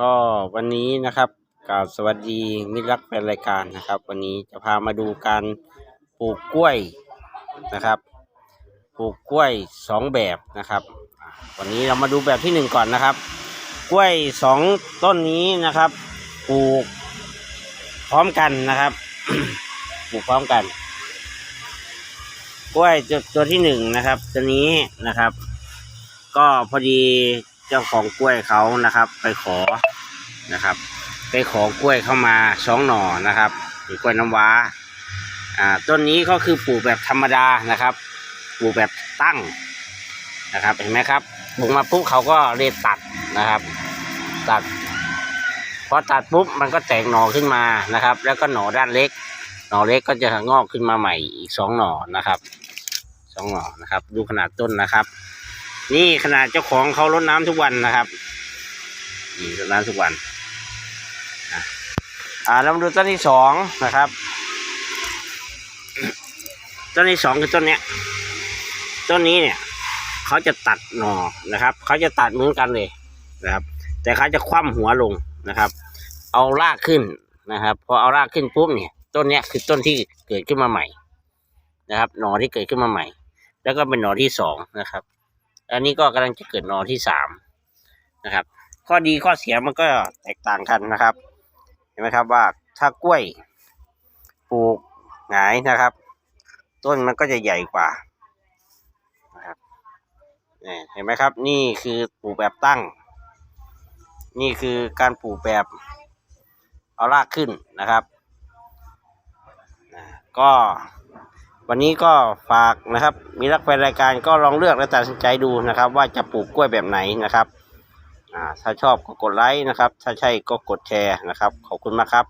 ก็วันนี้นะครับกราบสวัสดีมิตรรักแฟนรายการนะครับ วันนี้จะพามาดูการปลูกกล้วยนะครับ ปลูกกล้วยสองแบบนะครับ วันนี้เรามาดูแบบที่หนึ่งก่อนนะครับ กล้วยสองต้นนี้นะครับปลูกพร้อมกันนะครับปลูกพร้อมกัน กล้วยตัวตัวที่หนึ่งนะครับ ตัวนี้นะครับ ก็พอดี เจ้าของกล้วยเขานะครับ ไปขอนะครับ ไปขอกล้วยเข้ามาสองหน่อนะครับเป็นกล้วยน้ำว้าอ่าต้นนี้ก็คือปลูกแบบธรรมดานะครับ ปลูกแบบตั้งนะครับ เห็นไหมครับปลูกมาปุ๊บเขาก็เรียตัดนะครับ ตัดพอตัดปุ๊บมันก็แตกหน่อขึ้นมานะครับ แล้วก็หน่อด้านเล็ก หน่อเล็กก็จะงอกขึ้นมาใหม่อีกสองหน่อนะครับสองหน่อนะครับ ดูขนาดต้นนะครับ นี่ขนาดเจ้าของเขารดน้ำทุกวันนะครับนี่รดน้ำทุกวันอะอ่าเรามาดูต้นที่สองนะครับ ต้นที่สองคือต้นเนี้ย ต้นนี้เนี่ยเขาจะตัดหน่อนะครับเขาจะตัดเหมือนกันเลยนะครับ แต่เขาจะคว่ำหัวลงนะครับ เอารากขึ้นนะครับพอเอารากขึ้นปุ๊บเนี่ย ต้นเนี้ยคือต้นที่เกิดขึ้นมาใหม่นะครับ หน่อที่เกิดขึ้นมาใหม่ แล้วก็เป็นหน่อที่สองนะครับ อันนี้ก็กำลังจะเกิดนอที่สามนะครับ ข้อดีข้อเสียมันก็แตกต่างกันนะครับ เห็นไหมครับว่าถ้ากล้วยปลูกหงายนะครับ ต้นมันก็จะใหญ่กว่านะครับนี่เห็นไหมครับ นี่คือปลูกแบบตั้ง นี่คือการปลูกแบบเอารากขึ้นนะครับก็ วันนี้ก็ฝากนะครับ มีรักแฟนรายการก็ลองเลือกและตัดสินใจดูนะครับ ว่าจะปลูกกล้วยแบบไหนนะครับถ้าชอบก็กดไลค์นะครับ ถ้าใช่ก็กดแชร์นะครับ ขอบคุณมากครับ